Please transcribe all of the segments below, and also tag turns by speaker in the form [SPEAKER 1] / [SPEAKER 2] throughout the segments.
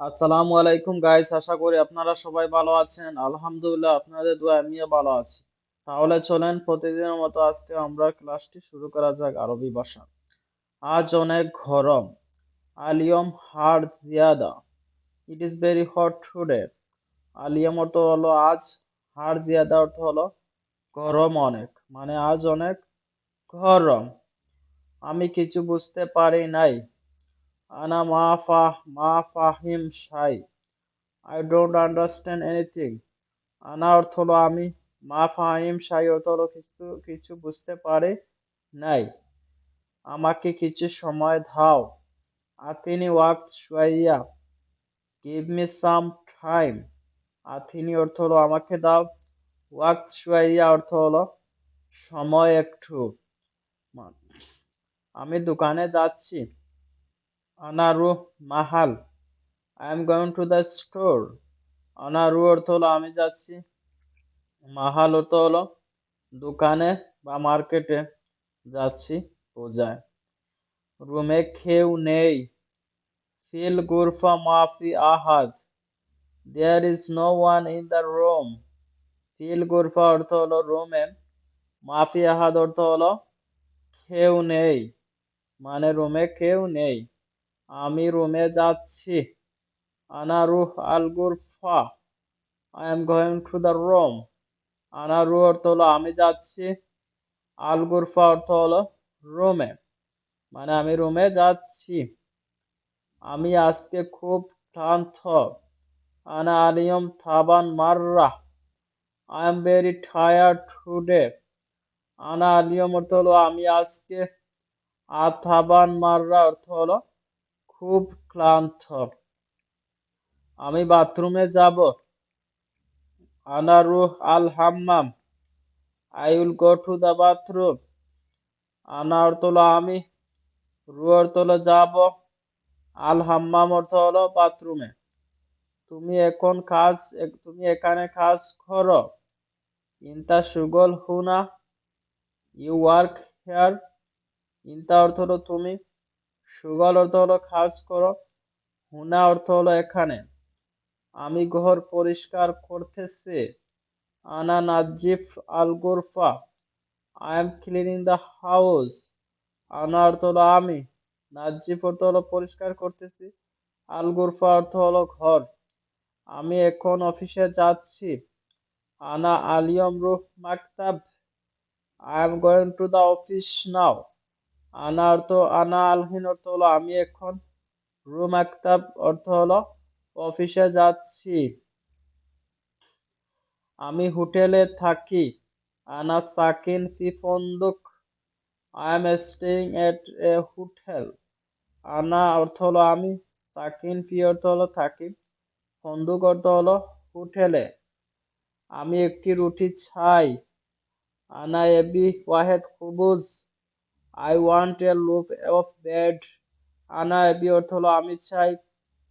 [SPEAKER 1] আসসালামু আলাইকুম গাইস আশা করি আপনারা সবাই ভালো আছেন। আলহামদুলিল্লাহ, আপনাদের দোয়া আমিও ভালো আছি। তাহলে চলেন, প্রতিদিনের মতো আজকে আমরা ক্লাসটি শুরু করা যাক আরবি ভাষা। আজ অনেক গরম। আলিয়ম হার জিয়াদা। It is very hot today আলিয়ম অর্থ হলো আজ, হার জিয়াদা অর্থ হলো গরম অনেক। মানে আজ অনেক গরম। আমি কিছু বুঝতে পারি নাই। আনা মা ফাহ মা ফাহিম শাই আই ডোন্ট আন্ডারস্ট্যান্ড এনিথিং আনা অর্থ হলো আমি মা ফাহিম শাই অর্থ হলো কিছু কিছু বুঝতে পারি নাই আমাকে কিছু সময় দাও আতিনি ওয়াক্ত শুয়াইয়া গিভ মি সাম টাইম আতিনি অর্থ হলো আমাকে দাও ওয়াক্ত শুয়াইয়া অর্থ হলো সময় একটু আমি দোকানে যাচ্ছি আনারু মাহাল। I am going to the store অনারু অর্থ হলো আমি যাচ্ছি। মাহাল অর্থ হলো দোকানে বা মার্কেটে যাচ্ছি বোঝায় রুমে কেউ নেই। ফিল গুরফা মাফি আহাদ। There is no one in the room feel গুরফা অর্থ হলো রুমে। মাফি আহাদ অর্থ হলো কেউ নেই। মানে রুমে কেউ নেই। আমি রুমে যাচ্ছি। আনা রুহ আল গুরফা I am going to the room আনা রু অর্থ হলো, আমি যাচ্ছি। আল গুরফা অর্থ হলো, রুমে। মানে আমি রুমে যাচ্ছি। আমি আজকে খুব ক্লান্ত। আনা আলিয়ম থাবান মাররা। I am very tired today আনা আলিয়ম অর্থ হলো, আমি আজকে আথাবান মাররা অর্থ হলো খুব ক্লান্ত। আমি বাথরুমে যাব। আনা রুহ আল হাম্মাম I will go to the bathroom আনা অর্থ আমি রু অর্থ যাব। আল হাম্মাম অর্থ হলো বাথরুমে। তুমি এখন কাজ, তুমি এখানে কাজ করো। ইনতা সুগল হুনা ইউ ওয়ার্ক হেয়ার। ইনতা অর্থ হলো তুমি সুগল অর্থ হলো কাজ করো। হুনা অর্থ হলো, এখানে আমি ঘর পরিষ্কার করতেছি। আনা নাজিফ আল গুরফা। I am cleaning the house আনা অর্থ হলো, আমি নাজিফ অর্থ হলো, পরিষ্কার করতেছি। আল গুরফা অর্থ হলো, ঘর। আমি এখন অফিসে যাচ্ছি। আনা আলিয়ম রুহ মাকতাব। I am going to the office now আনা অর্থ আনা, আলহিন অর্থ হলো আমি এখন রুম আক্তাব অর্থ হলো অফিসে যাচ্ছি। আমি হোটেলে থাকি। আনা সাকিন ফি ফন্দুক। I am staying at a hotel আনা অর্থ হলো আমি, সাকিন ফি অর্থ হলো থাকি। ফন্দুক অর্থ হলো হোটেলে আমি একটি রুটি চাই। আনা এবি ওয়াহেদ খুবুজ। I want a loaf of bread আনা এবি অর্থ হলো, আমি চাই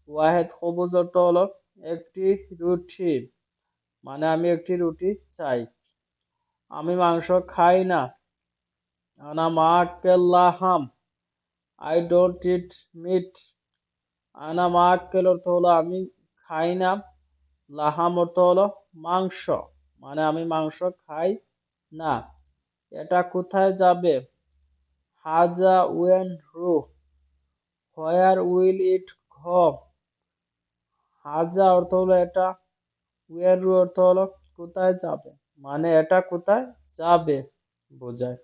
[SPEAKER 1] ওয়াহেদ খুবুজ অর্থ হলো একটি রুটি। মানে আমি একটি রুটি চাই। আমি মাংস খাই না। আনা মা লাহাম আই ডোন্ট ইট মিট আনা মা অর্থ হলো, আমি খাই না। লাহাম অর্থ হলো মাংস। মানে আমি মাংস খাই না। এটা কোথায় যাবে? হাজা ওয়েন রু হোয়ার উইল ইট ঘ। হাজা অর্থ হলো এটা, ওয়েন রু অর্থ হলো কোথায় যাবে মানে এটা কোথায় যাবে, বোঝায়।